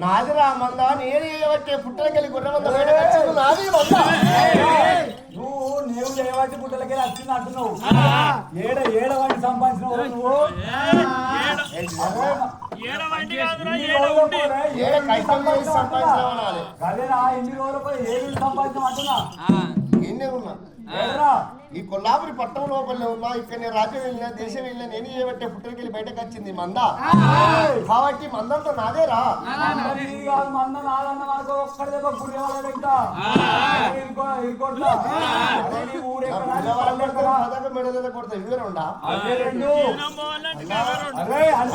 నాది రా మంద నేను వచ్చే పుట్టలకెళ్ళి గుర్ర మంద బయటకు వచ్చింది నాది మంద. నువ్వు నీవు చేయబట్టి గుడ్డలకి వచ్చింది అంటున్నావు. ఏడ ఏడ వాడిని సంపాదించినావు నువ్వు? ఏడవంటి కాదురా ఇన్ని ఏడ సంపాదించడం అంటున్నా? ఎన్నే ఉన్నా? ఈ కొల్లాపురి పట్టణం లోపలనే ఉన్నా ఇక్కడ నేను రాజ్యం వెళ్ళినా దేశం వెళ్ళినా నేను చేయబట్టే పుట్టలకెళ్ళి బయటకు వచ్చింది మంద కాబట్టి మందంతా నాదేరా మంద నాదన్న మనకు ఒక్కడి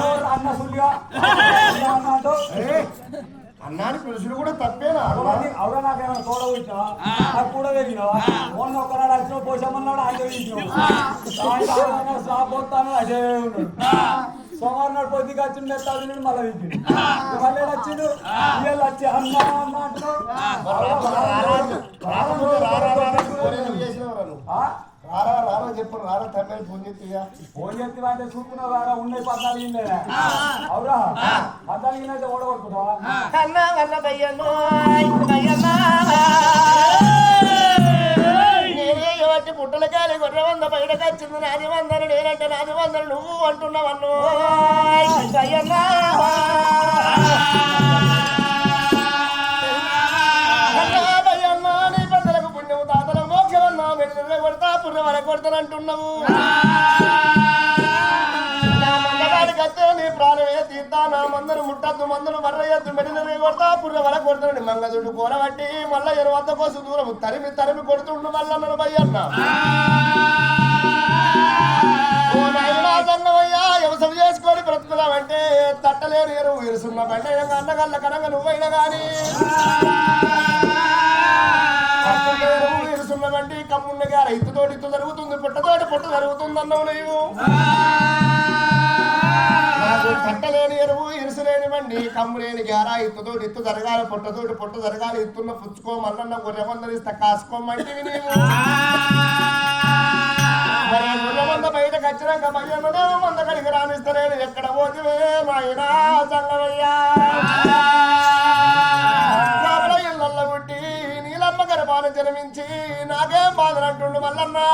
వాళ్ళ అన్న సుల్లిగా అన్న అన్నతో అన్నాని పిలుచుడు కూడా తప్పేనా అవరా నాకేమైనా తోడ నాకు కూడా తెగినావా మొన్న ఒక్కనాడు వచ్చిన పోషమన్నాడు ఆయన అదే ఉన్నాడు సోమవారం నాడు పొద్దుకి వచ్చిండు మళ్ళీ మళ్ళీ వచ్చిండు వీళ్ళు వచ్చి అన్న అన్న అంటున్నావు రారా రారా? రారా రారా చెప్పు రారా తప్పని ఫోన్ చేస్తే ఫోన్ చేస్తే అంటే చూసుకున్నావు కదా ఉన్నాయి పద్నాలుగు. అవురా? పద్నాలుగు అయితే ఓడగొట్టుకుంటావా? అన్న అన్న భయ్యను ఎవరి పుట్టలకాయలు గొర్రె వంద బయటకు వచ్చింది నాది వందలు నేనంటే నాది వందలు నువ్వు అంటున్నావన్ను. భయ్యన్నా అన్నా కొడతా పుర్ర వర కొడతానంటున్నావు. నా మందగాడికి వస్తే నీ ప్రాణమే తీర్థా నా మందను ముట్టద్దు మందను మర్రయ్యద్దు మెడలు కొడతా పుర్ర వర కొడతాడు మంగదుడు కూరబట్టి మళ్ళా ఎరువంత కోసం దూరం తరిమి తరిమి కొడుతుండు మళ్ళా వ్యవసాయం చేసుకొని బ్రతుకుదామంటే తట్టలేరు ఎరువు ఇరుసున్న బండ అన్నగల్ల కనంగా నువ్వైనా గాని. బండి కమ్మున్నగా రైతుతోటి ఇత్తు జరుగుతుంది పుట్టతోటి పుట్ట జరుగుతుంది అన్నావు నీవు. నాకు కట్టలేని ఎరువు ఇరుసులేని బండి కమ్ములేని గారా ఇత్తుతోటి ఇత్తు జరగాలి పుట్టతోటి పుట్ట జరగాలి ఇత్తున్న పుచ్చుకో మల్లన్న గొర్రె మందరిస్తా కాసుకోమంటివి నీవు. గుర్రమంద బయటకు వచ్చినాక భయ్యమ్మనే మంద కడిగి ఎక్కడ పోతివే నాయనా సంగమయ్యా. ఇళ్ళల్ల పుట్టి నీలమ్మ గర్భాన్ని జన్మించి నాకేం బాధనంటుండు మల్లన్నా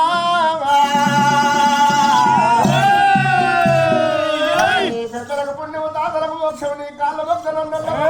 నీ పెద్దలకు పుణ్యము తాతలకు మోక్షము నీ కాళ్ళ అన్నయ్య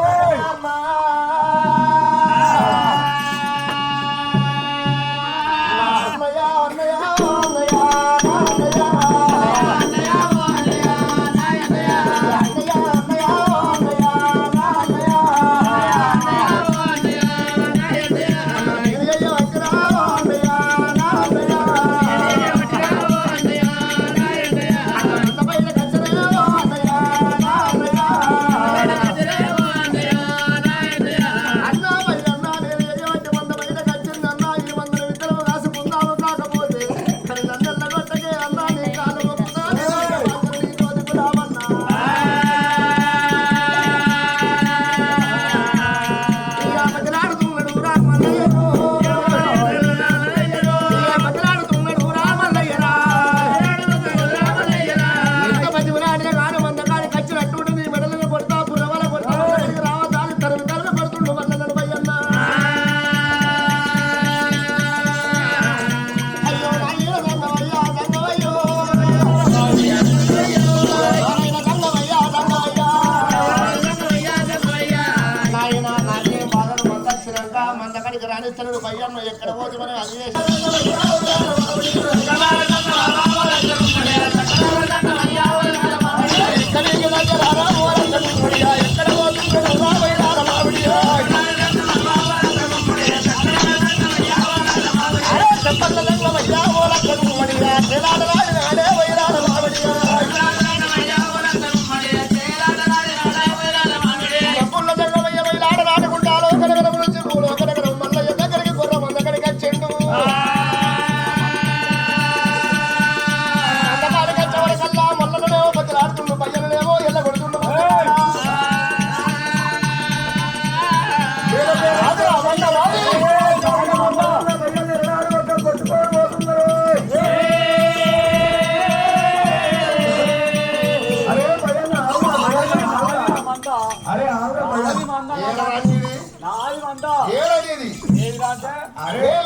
నేను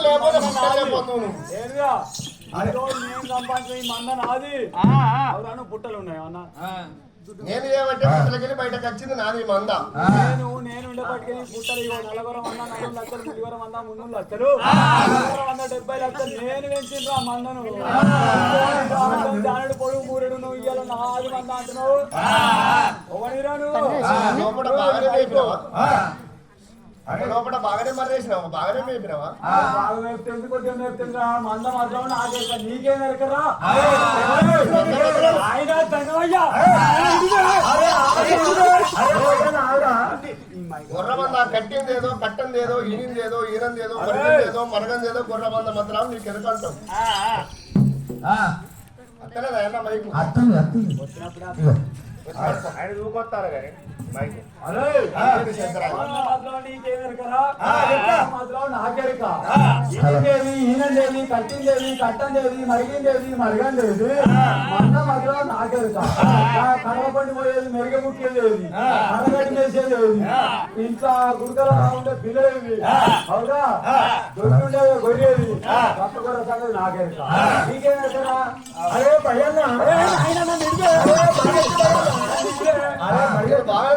లేకపోతే పుట్ట లేకపోతే నేను సంపాదించిన ఈ మంద నాది. పుట్టలు ఉన్నాయి అన్న. నేను ఏమంటే పుట్టలకెళ్ళి బయటకు వచ్చింది నాది మంద. నేను నేను ఉండేపటికి పుట్టలు ఇగో నలగరం వంద నలభై లక్షలు ముగ్గురం వంద మున్నూరు లక్షలు. వంద డెబ్బై లక్షలు నేను పెంచిండ్రు ఆ మందను. దానుడు పొడుగు మూరెడు నువ్వు ఇయ్యాల నాది మంద అంటున్నావు. ఒకనిరా నువ్వు. మేపినావా లోపల బాగానే మర్రేసినావా బాగానే మేపినావా ఎందుకు కొంచెం వేస్తుందిరా మంద మాత్రం నాకే నీకేం ఆయన కట్టింది ఏదో కట్టంది ఏదో ఈనింది ఏదో ఈనంది ఏదో మరిగింది ఏదో మరగంది ఏదో మాత్రం నీకు ఎదుకంటావు అత్తలేదా అన్న మైకు అర్థం అర్థం ఆయన దూకొస్తారు కానీ మైకు అరే మంద కట్టిందేవి కట్టందేవి మరిగిందేవి మరగందేవి మంద మాత్రం నాకెరక కడవపండి పోయేది మెరుగముక్కేదేవి కడగడి వేసేదేవి ఇంట్లో గుడికల ఉండే అవునా గొర్రెవి సంగతి అరే భయన్న అరే అరే బాగా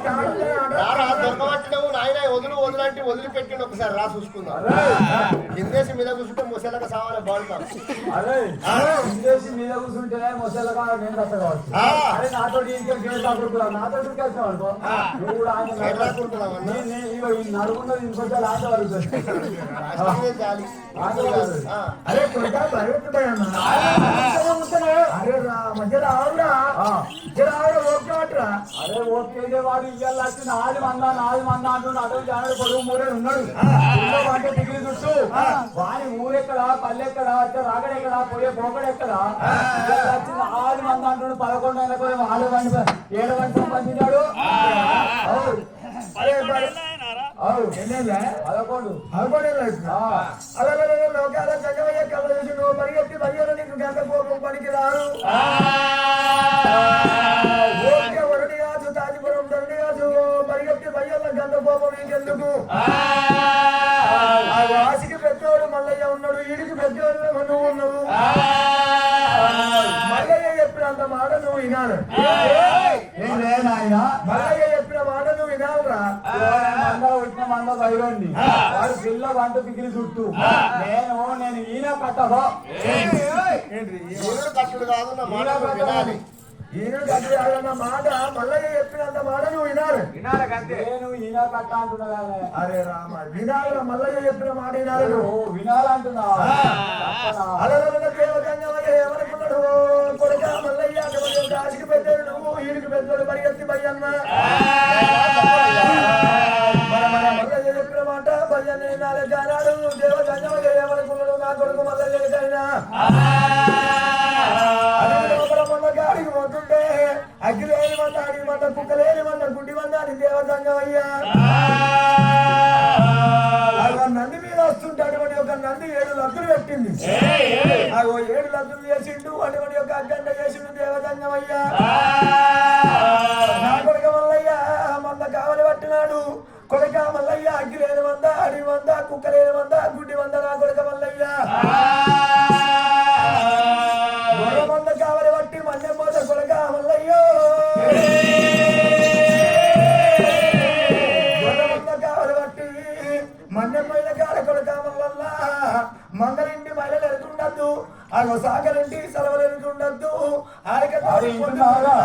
అరే దొరకబట్టినవు నాయన వదులు వదులంటే వదిలిపెట్టిండు. ఒకసారి రా చూసుకుందాం. కిందేసి మీద కూర్చుంటే ముసలక సావాలి బాగుంటాం నేను కట్టవచ్చు ఆ. అరే నాతో నాతో ఇంటికి అనుకో? నువ్వు కూడా ఆయన ఆట వరకు. అరే కొడుకా రా ఓకే అంటరా. అరే ఓకే వాడు ఇయ్యాల నాది మంద నాది మంద అంటుండు. అటు జానడు పొడుగు మూరే ఉన్నాడు. ఊళ్ళో అంటే డిగ్రీ చుట్టూ. వాని ఊరెక్కడ పల్లెక్కడ రాగడెక్కడ పోయే పోకడెక్కడ? ఇయ్యాల వచ్చి నాది మంద అంటుండు పదకొండు అయినా పోయి వాళ్ళు వంటి ఏడు వంటి సంపాదించాడు. పదకొండు? పదకొండు. పరిగెత్తి పరిగెత్తి నీకు గంట కోపం పనికి రాదు వరుడి కాదు తాజిపురం దండి కాదు. పరిగెత్తి గంట కోపం నీకెందుకు? పెద్దోడు మల్లయ్య ఉన్నాడు ఈడికి పెద్దోడు నువ్వు ఉన్నావు. చెప్పినంత మాట నువ్వు వినాలి. మల్లయ్య చెప్పిన మాట నువ్వు వినాలిరా. వచ్చిన మంద బయలుండి వాడు పిల్ల వంట పిగిలి చుట్టూ. నేను నేను ఈయన కట్టదో దేవుడు కట్టుడు కాదు నా మాట వినాలి. ఈయన కట్టిన మాట మల్లయ్య చెప్పినంత మాట నువ్వు వినాలి. నేను ఈయన కట్ట అంటున్నా అరే రామ వినాలి మల్లయ్య చెప్పిన మాట వినాలి నువ్వు. వినాలంటున్నా ఎవరనుకున్నాడు కొడుక మల్లయ్య రాజుకి పెద్దలు నువ్వు వీడికి పెద్దలు పరిగెత్తి ఎత్తి మన మన చెప్పిన మాట భయ్యన్న వినాలి జానాడు దేవకన్యమయ్య ఏమనుకున్నాడు నా కొడుకు మల్లయ్య అయినా గాడికి పోతుంటే అగ్గిలేని మంద అడిగి మంద కుక్కలేని మంద గుడ్డి మంద అని దేవతంగమయ్యా లద్దులు పెట్టింది. అగో ఏడు లద్దులు చేసిండు అటువంటి ఒక అగ్గంట చేసిండు దేవతంగమయ్యా నా కొడుక మల్లయ్య మంద కావలి పట్టినాడు. కొడుక మల్లయ్య అగ్గి లేని మంద అడిగి మంద కుక్క లేని మంద గుడ్డి మంద నా కొడుక మల్లయ్య. ఎదుగుండద్దు ఆ సాగరింటి సెలవులు ఎదుగుండద్దు ఆడిక అది ఇంటున్నారా?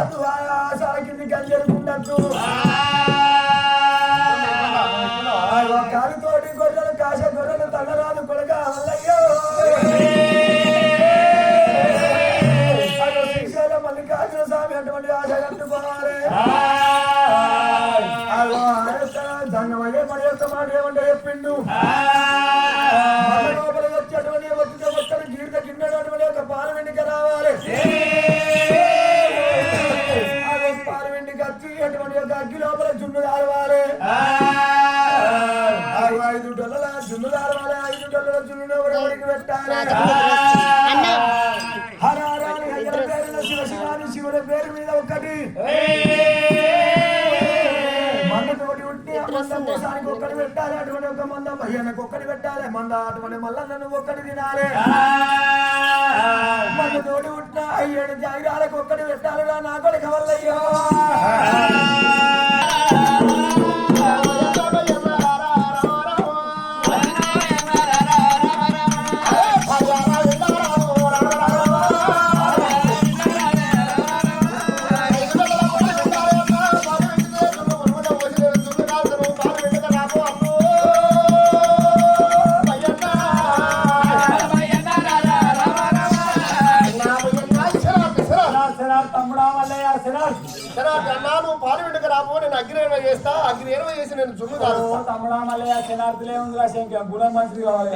పెట్టాలి. శివ శివాని శివుని పేరు మీద ఒకటి. మందకోసానికి ఒక్కడి పెట్టాలి. అటువంటి ఒక మంద భయ్యనకు ఒక్కడి పెట్టాలి. మంద అటువంటి మళ్ళా నన్ను ఒక్కడి తినాలి. మన తోటి ఉంటున్న అయ్యేడు జాగ్రాలకు ఒక్కటి పెట్టాలి నా కొడుకు వల్లయ్యో. ఉందిరా శంకం గుణం మంచిది కావాలి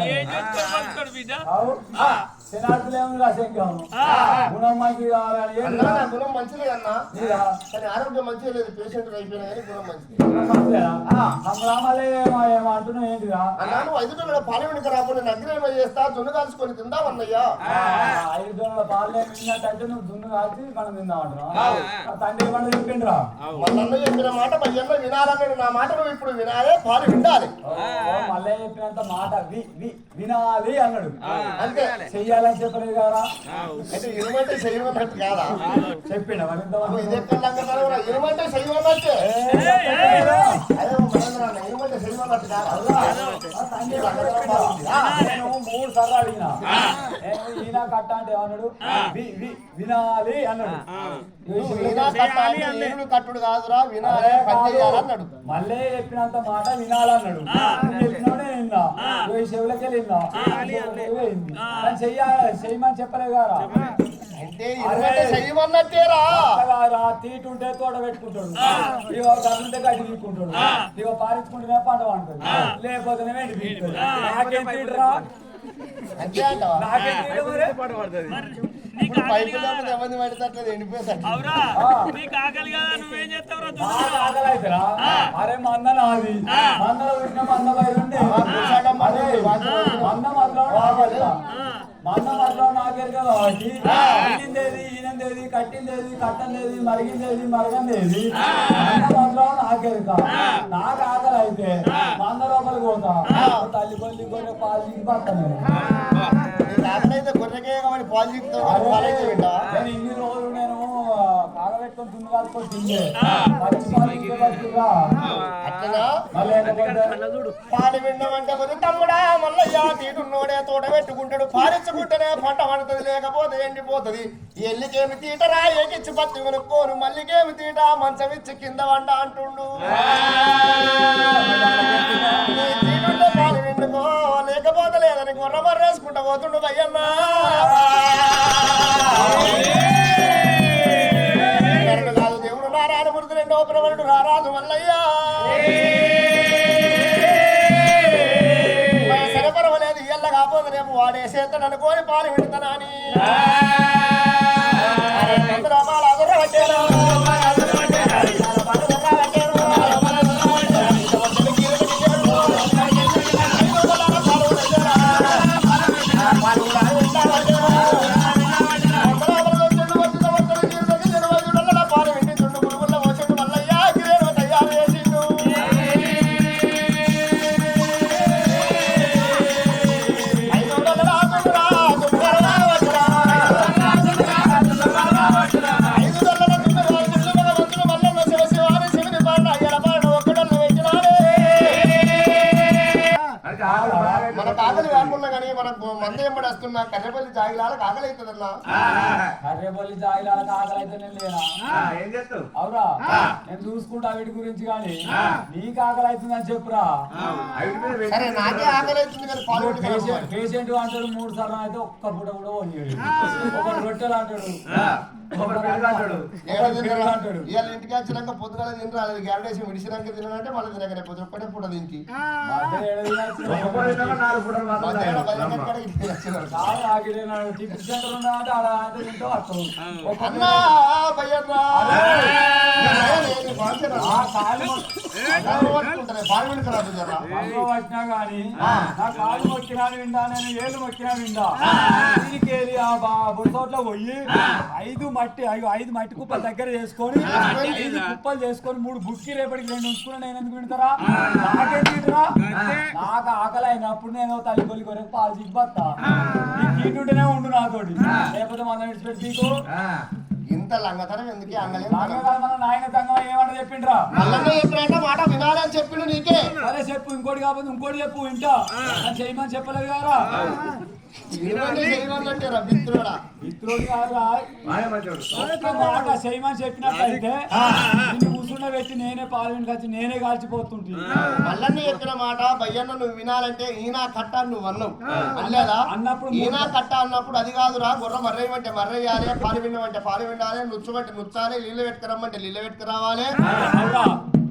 శనార్థులే ఉందిరా శంకం గుణం మంచిది కావాలని గుణం? మంచిది అన్నా. ఆరోగ్యం మంచిగా లేదు పేషెంట్ అయిపోయినా కానీ గుణం మంచిది. ఐదు రోజుల పాలు వెంటక రాబో నేను అగ్ని చేస్తా జున్ను కాల్చుకొని తిందామన్నయ్యా. ఐదు గంటల పాలే మిన్నట్టంటే నువ్వు దున్ను కాల్చి మనం తిందామంటున్నావు. తండ్రి పండు చెప్పిండ్రా? మల్లన్న చెప్పిన మాట పయ్యన్న వినాలన్నాడు నా మాట నువ్వు ఇప్పుడు వినాలే పాలు ఓ, మల్లయ్య చెప్పినంత మాట వినాలి అన్నాడు. అంతే. చెయ్యాలని చెప్పలేదు కదా అయితే ఇనుమంటే చేయమన్నట్టు కాదా? చెప్పిండ మరి ఇది ఇనుమంటే చేయమన్నట్టే మూడు సార్లు అడిగిన ఈయన కట్ట అంటే వి- వినాలి అన్నాడు కట్టుడు కాదురా వినాలే. చేయాలన్నాడు మళ్ళీ చెప్పినంత మాట వినాలన్నాడు చెప్పినోడే విన్నా నువ్వు ఈ చెవులకి విన్నా చెవులకి వింది. కానీ చెయ్యాలి చెయ్యమని చెప్పలేదు కదా తీటుంటే తోట పెట్టుకుంటాడు గడ్డి తీసుకుంటాడు ఇగో పారించుకుంటేనే పంట పండుతుంది. లేకపోతేనే వెండి నాకేం తీటరా నాకేం మరి? అరే మంద నాది. మందలో పెట్టిన మంద మంద మధ్యలో నాకెరక కాబట్టి ఈనిందేది ఈనందేది కట్టిందేది కట్టందేది మరిగిందేది మరగందేది. మంద మధ్యలో నాకెరక నాకు ఆకలి అయితే మంద లోపలికి పోతా. తల్లి కొల్లి గొర్రె పాలు తీసి గొర్రెకే కాబట్టి పాలు చెప్తావు పాలైతే వింటావా నేను ఇన్ని రోజులు నేను కాగబెట్టుకొని తుమ్ము కాదుకొని తిండే. పాలు ఇచ్చే. అట్లనా? లేకపోతే పాలు విండమంటే కొద్ది తమ్ముడా మల్లయ్య తీటున్నోడే తోట పెట్టుకుంటాడు పాలించుకుంటేనే పంట పండుతుంది లేకపోతే ఎండిపోతుంది. ఎల్లికేమి తీటరా ఏకిచ్చి పత్తి కొనుక్కోను మల్లికేమి తీట మంచం ఇచ్చి కింద వండ అంటుండు. లేకపోతే పోతుండు భయ్యన్నా కాదు దేవుడు నారాయణ మృతి రెండో ప్రవరుడు నారాజు మల్లయ్యా సరే పర్వాలేదు ఇయ్యల్ల కాకపోతే రేపు వాడే అనుకోని పాలు పెడతానని కర్రెపల్లి జాగిలాలకు ఆకలి అవుతుందన్నా కర్రేపల్లి జాయిలాలకు ఆకలి అయితే నేను లేనా ఏం చేస్తావు? అవురా నేను చూసుకుంటా వీటి గురించి కానీ. నీకు ఆకలి అవుతుందని చెప్పురా సరే నాకే కానీ పాలు పేషెంట్ పేషెంట్ అంటాడు మూడు సార్లు అయితే ఒక్క పూట కూడా పోనీయడు. ఒక రొట్టెలు అంటాడు. ఇవాళ ఇంటికి వచ్చినాక పొద్దుగాల తినరా? గ్యారడేసి విడిచినాక తినాలంటే మళ్ళీ తినక రేపు ఒక్కటే పూట దీనికి టిఫిన్ సెంటర్ అంటే అన్నా భయ్యన్నా నేను గాని నా కాలు మొక్కినా విందా ఏళ్ళు మొక్కినా విందా ఆ. పోయి ఐదు మట్టి ఐదు మట్టి కుప్పల దగ్గర చేసుకొని ఐదు కుప్పలు చేసుకొని మూడు బుక్కి రేపటికి రెండు ఉంచుకున్నా నేను ఎందుకు వింటారా నాకేం తింటారా నాకు ఆకలి అయినప్పుడు నేను తల్లి కొలి కొరకు పాలు చిక్కిపోతా నీకుంటేనే ఉండు నాతోటి. లేకపోతే మన విడిచిపెట్టి ఇంత లంగతనం ఎందుకే అంగలే నాన్న కాదు మన నాయన తంగం ఏమంట చెప్పిండ్రా? మల్లన్న ఎప్పుడైనా మాట వినాలని చెప్పిండు నీకే. సరే చెప్పు ఇంకోటి కాకపోతే ఇంకోటి చెప్పు అని చేయమని చెప్పలేదు కదా మాట చేయమని చెప్పినట్లయితే నిన్ను కూర్చుండ పెట్టి నేనే పాలు వెనుకొచ్చి నేనే కాల్చిపోతుంటే. మల్లన్న చెప్పిన మాట భయ్యన్న నువ్వు వినాలంటే ఈనా కట్ట నువ్వు అన్నావు. అనలేదా? అన్నప్పుడు ఈనా కట్ట అన్నప్పుడు అది కాదురా గుర్ర మర్రేయమంటే మర్రేయాలి పాలు వినమంటే పాలు వినాలి నుచ్చమంటే నుచ్చాలి నీళ్ళు పెట్టుకురమ్మంటే నీళ్ళు పెట్టుకురావాలి?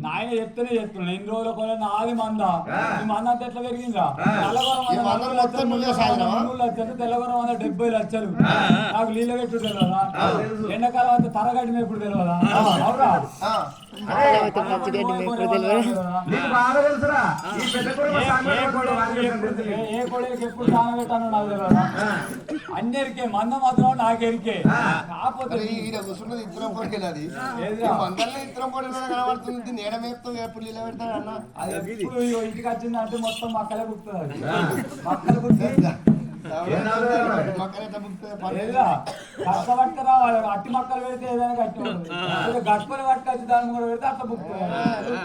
నాయన చెప్తేనే చెప్తున్నా ఎన్ని రోజుల కొల నాది మంద. ఈ మంద అంతా ఎట్లా పెరిగిందా లక్షలు తెల్లగొర మంద డెబ్బై లక్షలు. నాకు నీళ్ళ పెట్టు తెలియదా ఎండాకాలం అంతా తరగడి మేపుడు తెలియదా అవురా కొడుకు పెట్టానో నాకు తెలియదా అన్నిరికే మంద మాత్రం నాకెరికే. కాకపోతే కూర్చున్నది ఇద్దరం ఏదిరా? మందల్ని ఇద్దరం పొడిలో కనబడుతుంది. నేడ మేపుతూ ఎప్పుడు నీళ్ళు పెడతాడు అన్న? అది ఇంటికి వచ్చిందంటే మొత్తం మక్కలే కుడుతుంది మక్కలు కుట్టి కష్టపడితే రావాలి. అట్టి మక్కలు పెడితే ఏదైనా అదే గట్టుకొని పట్టుకొచ్చి దాన్ని కూడా పెడితే అట్లా బుక్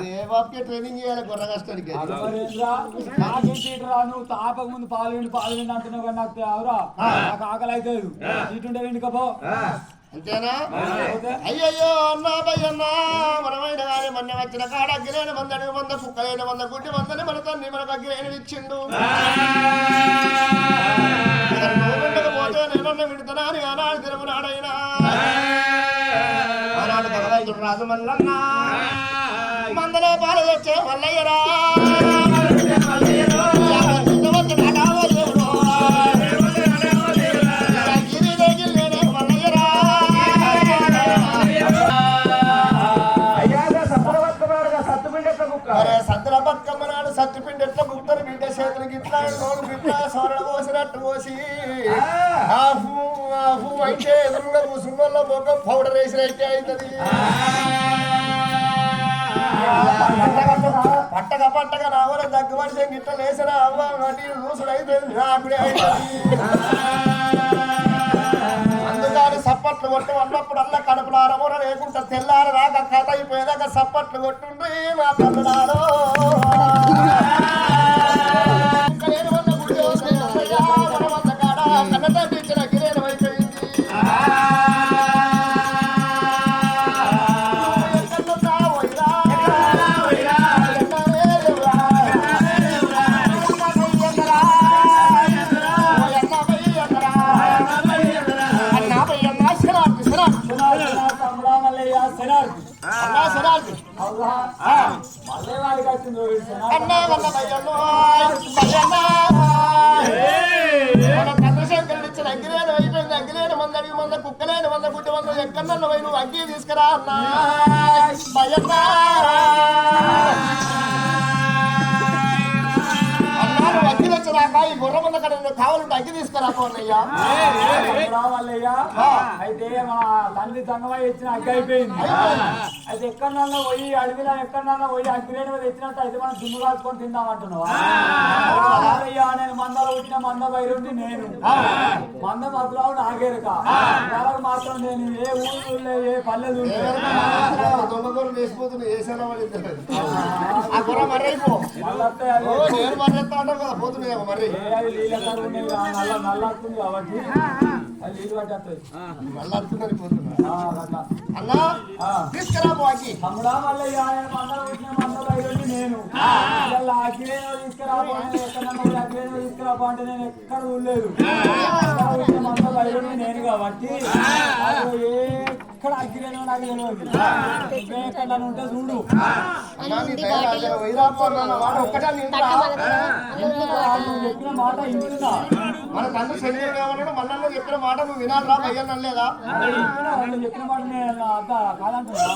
దేవాప్కే ట్రైనింగ్ చేయాలి గుర్ర కష్టానికి. నువ్వు తాపక ముందు పాలు పాలు విండి అంటున్నావు కానీ నాకు అవురా నాకు ఆకలి అయితే ఇటుంటే విండుకపో అంతేనా? అయ్యయ్యో అన్నా భయ్యన్నా మనమైన కానీ మొన్న వచ్చిన కాడ అగ్గిలేని మంద కుక్కలేని మంద గుడ్డి మందని మన తండ్రి మనకు అగ్గిలేని ఇచ్చిండు. నోరుండకపోతే నేనన్న విడుతున్నా అని ఆనాడు తిరుగునాడైనా. ఆనాడు భగవంతుడు రాజు మల్లన్న మందలో పాలు తెచ్చే మల్లయ్యరా అరే సద్దుల బతుకమ్మ నాడు సత్తుపిండి ఎట్లా గుప్తారు బిడ్డ చేతులకి ఇట్లా నోడు బిడ్డ సోరడ పోసినట్టు పోసి ఆఫు ఆఫు అయితే ఎదురుగా మొగ్గం పౌడర్ వేసినట్టే అవుతుంది పట్టగా పట్టగా రావాలి దగ్గు మనిషి గిట్ల లేసిన అవ్వ అటు చూసుడు అయిపోయింది. నాకుడే అవుతుంది అందుకని సప్పట్లు కొట్టు అన్నప్పుడు అల్ల కడుపులో లేకుండా తెల్లారి రాక కథ అయిపోయేదాకా సప్పట్లు కొట్టుండ్రి నా తల్లుడారో కన్నత కుక్కలేని వంద గుడ్డి వంద ఎక్కడ నువ్వు అగ్గి తీసుకురా అన్నా భయ్యన్నా అగ్గి తీసుకురా పోన్నయ్యా రావాలయ్యా. అయితే మా తండ్రి సంగమై ఇచ్చిన అగ్గి అయిపోయింది. అయితే ఎక్కడన్నా పోయి అడవిలో ఎక్కడన్నా పోయి అగ్గిరేణి మీద తెచ్చినట్టు అయితే మనం దుమ్ము కాచుకొని తిందామంటున్నావా నేను మందలో వచ్చిన మంద బయలుండి నేను. మంద మాత్రం నాగేరక. వాళ్ళకి మాత్రం నేను ఏ ఊళ్ళో ఏ మర్రైపో. మర్రెత్తా అంటారు కదా పోతున్నాయేమో మర్రి. నల్ల నల్ల వస్తుంది కాబట్టి అది నీళ్ళు పట్టేస్తుంది. అర్థం పోతున్నా. అన్నా. తీసుకురా అగ్గి తమ్ముడా వచ్చిన నేను. ఇలా అగ్గిరేణి తీసుకురాబో ఎక్కడ అంటే నేను ఎక్కడ మందరం వచ్చిన మంద బయలుండి నేను కాబట్టి నాకు ఎక్కడ అగ్గిరేణి నాకు తెలియదు నువ్వే ఎక్కడ ఉంటే చూడు. చెప్పిన మాట ఇంటున్నా మన తండ్రి శరీరం ఏమన్నాడు? మళ్ళీ చెప్పిన మాట నువ్వు వినాలిరా భయ్యా లేదా చెప్పిన మాట నేను కాదంటున్నా.